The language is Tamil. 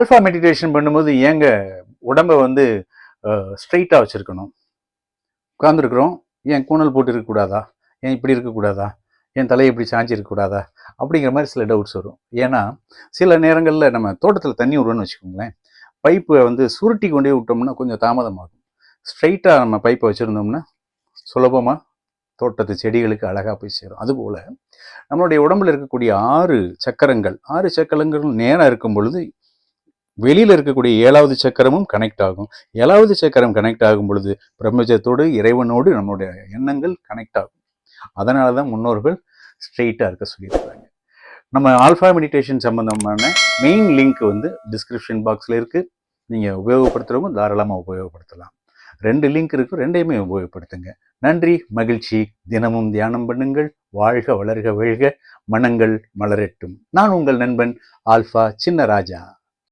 அல்ஃபா மெடிடேஷன் பண்ணும்போது ஏங்க உடம்ப வந்து ஸ்ட்ரைட்டாக வச்சுருக்கணும். உட்காந்துருக்குறோம் ஏன் கூணல் போட்டு இருக்கக்கூடாதா ஏன் இப்படி இருக்கக்கூடாதா என் தலையை இப்படி சாஞ்சிருக்கக்கூடாதா அப்படிங்கிற மாதிரி சில டவுட்ஸ் வரும். ஏன்னா சில நேரங்களில் நம்ம தோட்டத்தில் தண்ணி விடுவோன்னு வச்சுக்கோங்களேன். பைப்பை வந்து சுருட்டி கொண்டே விட்டோம்னா கொஞ்சம் தாமதமாகும். ஸ்ட்ரைட்டாக நம்ம பைப்பை வச்சுருந்தோம்னா சுலபமாக தோட்டத்து செடிகளுக்கு அழகாக போய் சேரும். அதுபோல் நம்மளுடைய உடம்புல இருக்கக்கூடிய ஆறு சக்கரங்கள் ஆறு சக்கரங்கள் நேராக இருக்கும் பொழுது வெளியில் இருக்கக்கூடிய ஏழாவது சக்கரமும் கனெக்ட் ஆகும். ஏழாவது சக்கரம் கனெக்ட் ஆகும் பொழுது பிரபஞ்சத்தோடு இறைவனோடு நம்மளுடைய எண்ணங்கள் கனெக்ட் ஆகும். அதனால தான் முன்னோர்கள் ஸ்ட்ரெயிட்டாக இருக்க சொல்லியிருக்காங்க நம்ம ஆல்ஃபா மெடிடேஷன் சம்மந்தமான மெயின் லிங்க் வந்து டிஸ்கிரிப்ஷன் பாக்ஸில் இருக்குது நீங்கள் உபயோகப்படுத்துகிறவங்க தாராளமாக உபயோகப்படுத்தலாம். ரெண்டு லிங்க் இருக்குது ரெண்டையுமே உபயோகப்படுத்துங்க. நன்றி மகிழ்ச்சி. தினமும் தியானம் பண்ணுங்கள். வாழ்க வளர்க வெழ்க மனங்கள் மலரட்டும். நான் உங்கள் நண்பன் ஆல்ஃபா சின்ன ராஜா